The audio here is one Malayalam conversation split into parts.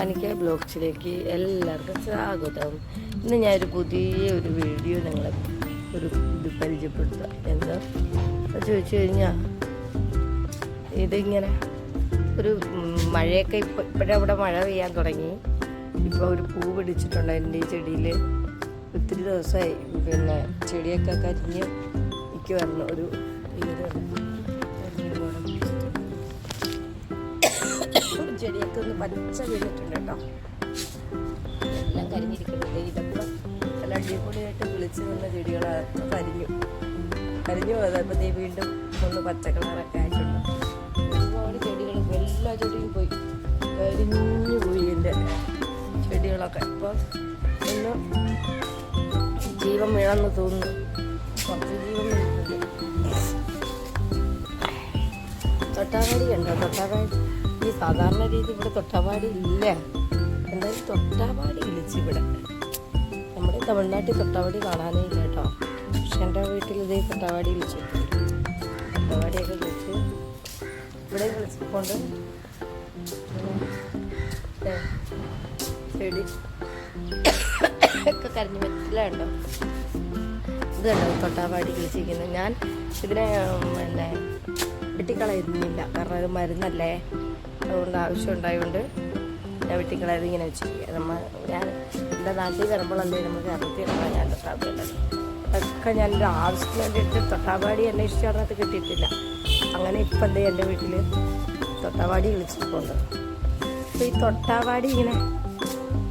പനിക്ക ബ്ലോഗ്സിലേക്ക് എല്ലാവർക്കും സ്വാഗതം. ഇന്ന് ഞാനൊരു പുതിയ ഒരു വീഡിയോ നിങ്ങളെ ഒരു ഇത് പരിചയപ്പെടുത്താം. എന്താ? ചോദിച്ചു കഴിഞ്ഞാൽ ഇതിങ്ങനെ ഒരു മഴയൊക്കെ മഴയൊക്കെ ഇപ്പം ഇപ്പോഴവിടെ മഴ പെയ്യാൻ തുടങ്ങി. ഇപ്പോൾ ഒരു പൂ പിടിച്ചിട്ടുണ്ട് എന്റെ ഈ ചെടിയിൽ ഒത്തിരി ദിവസമായി പിന്നെ ചെടിയൊക്കെ കരിഞ്ഞ് എനിക്ക് നിൽക്കുമായിരുന്നു ഒരു ഒന്ന് പച്ച വീണിട്ടുണ്ട് കേട്ടോ. എല്ലാം കരിഞ്ഞിരിക്കുന്നുണ്ട്. ഇതൊക്കെ നല്ല അടിപൊളിയായിട്ട് വിളിച്ച് നിന്ന ചെടികളൊക്കെ കരിഞ്ഞു. കരിഞ്ഞു പോയതപ്പോൾ ദേ വീണ്ടും ഒന്ന് പച്ച കളറൊക്കെ ആയിട്ടുണ്ട്. ഒരുപാട് ചെടികൾ എല്ലാ ചെടിയും പോയി. കരിഞ്ഞു പോയി എന്റെ ചെടികളൊക്കെ. ഇപ്പോൾ ഒന്ന് ജീവൻ വേണമെന്ന് തോന്നുന്നു. കുറച്ച് ജീവൻ വീണിട്ടുണ്ട് തൊട്ടാവാടി കണ്ടോ? തൊട്ടാവാടി. സാധാരണ രീതി ഇവിടെ തൊട്ടാവാടി ഇല്ല. എന്തായാലും തൊട്ടാവാടി വിളിച്ച് ഇവിടെ. നമ്മുടെ തമിഴ്നാട്ടിൽ തൊട്ടാവാടി കാണാനേ ഇല്ല കേട്ടോ. പക്ഷെ എന്റെ വീട്ടിൽ ഇതേ തൊട്ടാവാടി വിളിച്ചു തൊട്ടാവാടിയൊക്കെ വിളിച്ച് ഇവിടെ വിളിച്ചിട്ടുണ്ട്. ദേ, ചെടി. ഒക്കെ കരഞ്ഞു പറ്റില്ല ഉണ്ടോ ഇത് കണ്ടോ തൊട്ടാവാടി വിളിച്ചിരിക്കുന്നത്? ഞാൻ ഇതിനെ പിന്നെ വെട്ടിക്കളയുന്നില്ല. കാരണം അത് മരുന്നല്ലേ? അതുകൊണ്ട് ആവശ്യം ഉണ്ടായതുകൊണ്ട് ഞാൻ വെട്ടിക്കളയത് ഇങ്ങനെ വെച്ചിരിക്കുക. നമ്മൾ ഞാൻ എന്റെ നാട്ടിൽ വരുമ്പോഴല്ലേ നമുക്ക് കേരളത്തിൽ ഇറങ്ങാൻ ഞാൻ തൊട്ടാപ്പാടി അതൊക്കെ ഞാൻ ഒരു ആവശ്യത്തിന് വേണ്ടിയിട്ട് തൊട്ടാവാടി അന്വേഷിച്ച് പറഞ്ഞത് കിട്ടിയിട്ടില്ല. അങ്ങനെ ഇപ്പം എന്തേ എന്റെ വീട്ടിൽ തൊട്ടാവാടി വിളിച്ചിട്ടുണ്ട് അപ്പോൾ ഈ തൊട്ടാവാടി ഇങ്ങനെ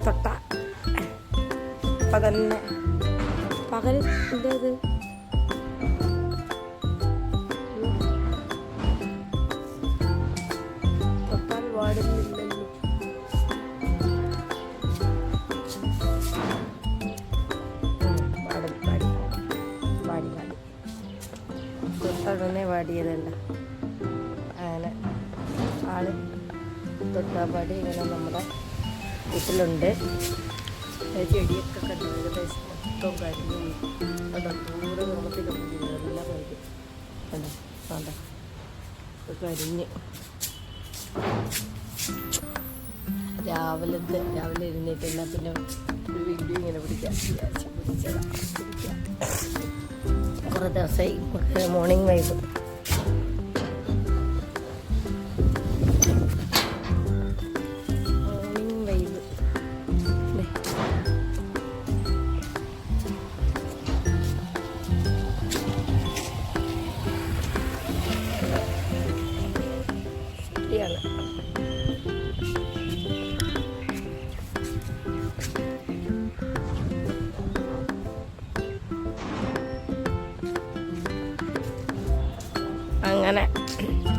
തൊട്ട. അപ്പം തന്നെ. പകൽ എന്താ ഇത്? വാടി, വാടി. തൊട്ടടുന്നേ വാടിയതല്ല? അങ്ങനെ ആൾ തൊട്ടാപ്പാടി ഇങ്ങനെ നമ്മുടെ വീട്ടിലുണ്ട്. ചെടിയൊക്കെ കണ്ടു. ഏകദേശം മൊത്തം കരിഞ്ഞു. കണ്ടോ? ദൂരെ നല്ല കണ്ടോ? കണ്ടോ? കരിഞ്ഞ്. രാവിലത്തെ രാവിലെ എഴുന്നേറ്റില്ല പിന്നെ ഒരു വീഡിയോ ഇങ്ങനെ പിടിക്കാം. കുറേ ദിവസമായി മോർണിംഗ് വൈബ് മോർണിംഗ് വൈബ് ശരിയാണ്.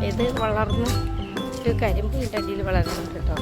ഇത് വളർന്ന് ഒരു കരിമ്പ് ഇതിന്റെ അടിയിൽ വളരുന്നുണ്ട് കേട്ടോ.